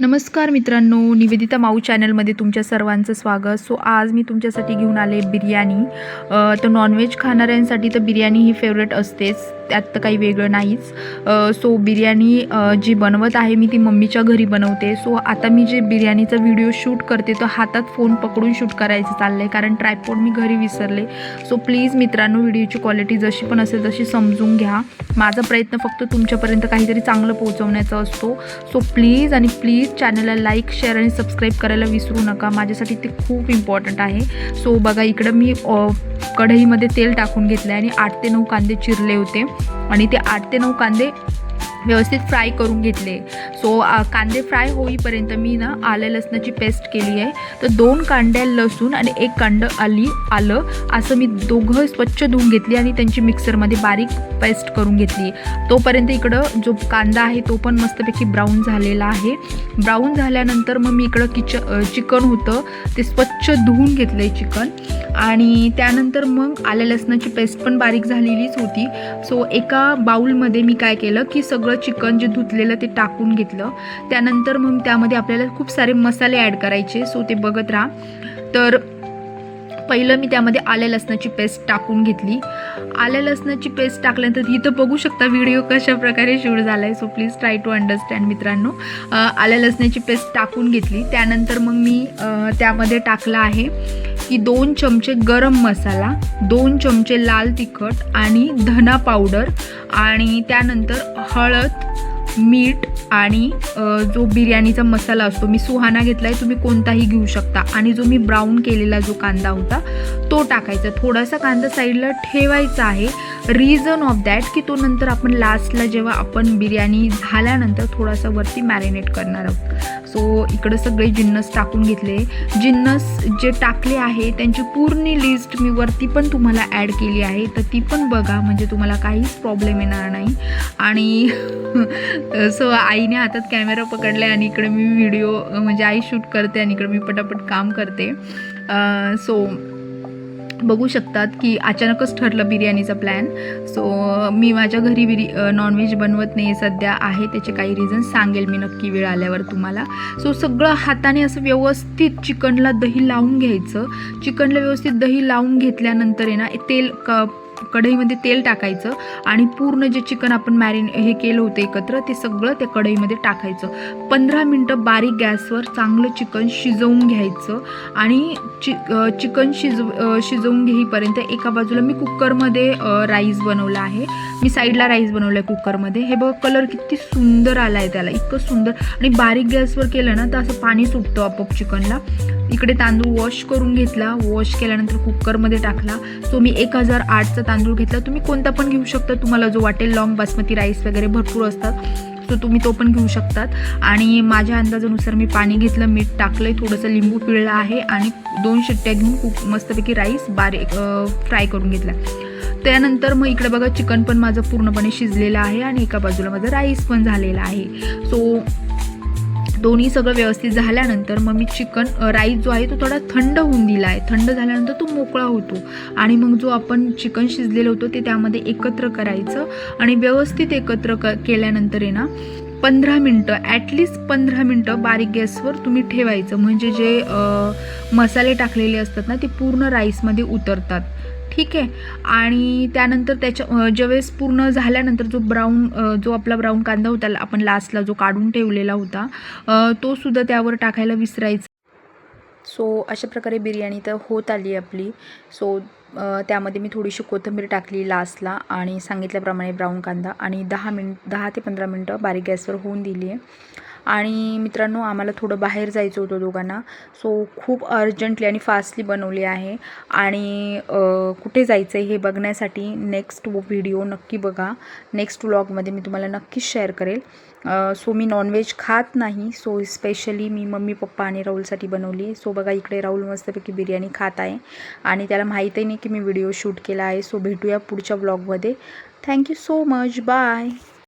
नमस्कार मित्रांनो निवेदिता माऊ चॅनलमध्ये तुमच्या सर्वांचं स्वागत. सो आज मी तुमच्यासाठी घेऊन आले बिर्याणी. तर नॉनव्हेज खाणाऱ्यांसाठी तर बिर्याणी ही फेवरेट असतेच. त्यात तर काही वेगळं नाहीच. सो बिर्याणी जी बनवत आहे मी ती मम्मीच्या घरी बनवते. सो आता मी जे बिर्याणीचा व्हिडिओ शूट करते तो हातात फोन पकडून शूट करायचं चाललं आहे कारण ट्रायपॉड मी घरी विसरले. सो प्लीज मित्रांनो व्हिडिओची क्वालिटी जशी पण असेल तशी समजून घ्या. माझा प्रयत्न फक्त तुमच्यापर्यंत काहीतरी चांगलं पोहोचवण्याचा असतो. सो प्लीज आणि प्लीज चॅनलला लाईक शेअर आणि सबस्क्राईब करायला विसरू नका. माझ्यासाठी ते खूप इम्पॉर्टंट आहे. सो बघा इकडं मी कढईमध्ये तेल टाकून घेतलं आहे आणि आठ ते नऊ कांदे चिरले होते. आणि ते आठ ते नऊ कांदे व्यवस्थित फ्राय करून घेतले. सो कांदे फ्राय होईपर्यंत मी ना आल्या लसणाची पेस्ट केली आहे. तर दोन कांड्या लसूण आणि एक कांड आली आलं असं मी दोघं स्वच्छ धुवून घेतली आणि त्यांची मिक्सरमध्ये बारीक पेस्ट करून घेतली. तोपर्यंत इकडं जो कांदा आहे तो पण मस्तपैकी ब्राऊन झालेला आहे. ब्राऊन झाल्यानंतर मग मी इकडं किच चिकन होतं ते स्वच्छ धुवून घेतलं आहे चिकन. आणि त्यानंतर मग आल्या लसणाची पेस्ट पण बारीक झालेलीच होती. सो एका बाऊलमध्ये मी काय केलं की सगळं चिकन जे धुतलेलं ते टाकून घेतलं. त्यानंतर मग त्यामध्ये आपल्याला खूप सारे मसाले ॲड करायचे. सो ते बघत राहा. तर पहिलं मी त्यामध्ये आल्या लसणाची पेस्ट टाकून घेतली. आल्या लसणाची पेस्ट टाकल्यानंतर इथं बघू शकता व्हिडिओ कशा प्रकारे शूट झाला आहे so please try to understand मित्रांनो. आल्या लसणाची पेस्ट टाकून घेतली. त्यानंतर मग मी त्यामध्ये टाकलं आहे की दोन चमचे गरम मसाला दोन चमचे लाल तिखट आणि धना पावडर आणि त्यानंतर हळद मीठ आणि जो बिर्याणीचा मसाला असतो मी सुहाना घेतला आहे तुम्ही कोणताही घेऊ शकता. आणि जो मी ब्राऊन केलेला जो कांदा होता तो टाकायचा. थोडासा कांदा साईडला ठेवायचा आहे. रिझन ऑफ दॅट की तो नंतर आपण लास्टला जेव्हा आपण बिर्याणी झाल्यानंतर थोडासा वरती मॅरिनेट करणार आहोत. सो इकडं सगळे जिन्नस टाकून घेतले. जिन्नस जे टाकले आहे त्यांची पूर्ण लिस्ट मी वरती पण तुम्हाला ॲड केली आहे. तर ती पण बघा म्हणजे तुम्हाला काहीच प्रॉब्लेम येणार नाही. आणि सो आईने हातात कॅमेरा पकडला आणि इकडे मी व्हिडिओ म्हणजे आई शूट करते आणि इकडे मी पटापट काम करते. सो बघू शकतात की अचानकच ठरलं बिर्याणीचा प्लॅन सो मी माझ्या घरी बिरी नॉनव्हेज बनवत नाही सध्या. आहे त्याचे काही रिझन सांगेल मी नक्की वेळ आल्यावर तुम्हाला. सो सगळं हाताने असं व्यवस्थित चिकनला दही लावून घ्यायचं. चिकनला व्यवस्थित दही लावून घेतल्यानंतर आहे ना तेल क कढईमध्ये तेल टाकायचं आणि पूर्ण जे चिकन आपण मॅरिन हे केलं होतं एकत्र ते सगळं त्या कढईमध्ये टाकायचं. पंधरा मिनटं बारीक गॅसवर चांगलं चिकन शिजवून घ्यायचं आणि चि चिकन शिजव शिजवून घेईपर्यंत एका बाजूला मी कुकरमध्ये राईस बनवला आहे. मी साईडला राईस बनवला आहे कुकरमध्ये. हे बघ कलर किती सुंदर आला आहे त्याला इतकं सुंदर. आणि बारीक गॅसवर केलं ना तर असं पाणी सुटतं आपोआप चिकनला. इकडे तांदूळ वॉश करून घेतला. वॉश केल्यानंतर कुकरमध्ये टाकला. सो मी एक हजार आठचा तांदूळ घेतला. तुम्ही कोणता पण घेऊ शकता. तुम्हाला जो वाटेल लॉंग बासमती राईस वगैरे भरपूर असतात. सो तुम्ही तो पण घेऊ शकतात. आणि माझ्या अंदाजानुसार मी पाणी घेतलं मीठ टाकलं थोडंसं लिंबू पिळलं आहे. आणि दोन शिट्ट्या घेऊन खूप मस्तपैकी राईस बारीक फ्राय करून घेतला. त्यानंतर मग इकडे बघा चिकन पण माझं पूर्णपणे शिजलेलं आहे आणि एका बाजूला माझं राईस पण झालेला आहे. सो दोन्ही सगळं व्यवस्थित झाल्यानंतर मग मी चिकन राईस जो आहे तो थोडा थंड होऊन दिला आहे. थंड झाल्यानंतर तो मोकळा होतो आणि मग जो आपण चिकन शिजलेलं होतं ते त्यामध्ये एकत्र करायचं आणि व्यवस्थित एकत्र क केल्यानंतर आहे ना पंधरा मिनटं ॲटलिस्ट पंधरा मिनटं बारीक गॅसवर तुम्ही ठेवायचं. म्हणजे जे मसाले टाकलेले असतात ना ते पूर्ण राईसमध्ये उतरतात. ठीक आहे. आणि त्यानंतर त्याच्या ज्यावेळेस पूर्ण झाल्यानंतर जो ब्राऊन जो आपला ब्राऊन कांदा होता आपण लास्टला जो काढून ठेवलेला होता तोसुद्धा तो सुद्धा त्यावर टाकायला विसरायचा. सो अशा प्रकारे बिर्याणी तर होत आली आपली. सो त्यामध्ये मी थोडीशी कोथिंबीर टाकली लास्टला आणि सांगितल्याप्रमाणे ब्राऊन कांदा. आणि दहा मिनिट दहा ते पंधरा मिनटं बारीक गॅसवर होऊन दिली आहे आणि मित्रांनो आम्हाला थोडं बाहेर जायचं होतं दोघांना. सो खूप अर्जंटली आणि फास्टली बनवली आहे. आणि कुठे जायचं आहे हे बघण्यासाठी नेक्स्ट व्हिडिओ नक्की बघा. नेक्स्ट व्लॉगमध्ये मी तुम्हाला नक्कीच शेअर करेल. सो मी नॉनव्हेज खात नाही. सो स्पेशली मी मम्मी पप्पा आणि राहुलसाठी बनवली सो बघा इकडे राहुल मस्तपैकी बिर्याणी खात आहे. आणि त्याला माहीतही नाही की मी व्हिडिओ शूट केला आहे. सो भेटूया पुढच्या ब्लॉगमध्ये थँक्यू सो मच बाय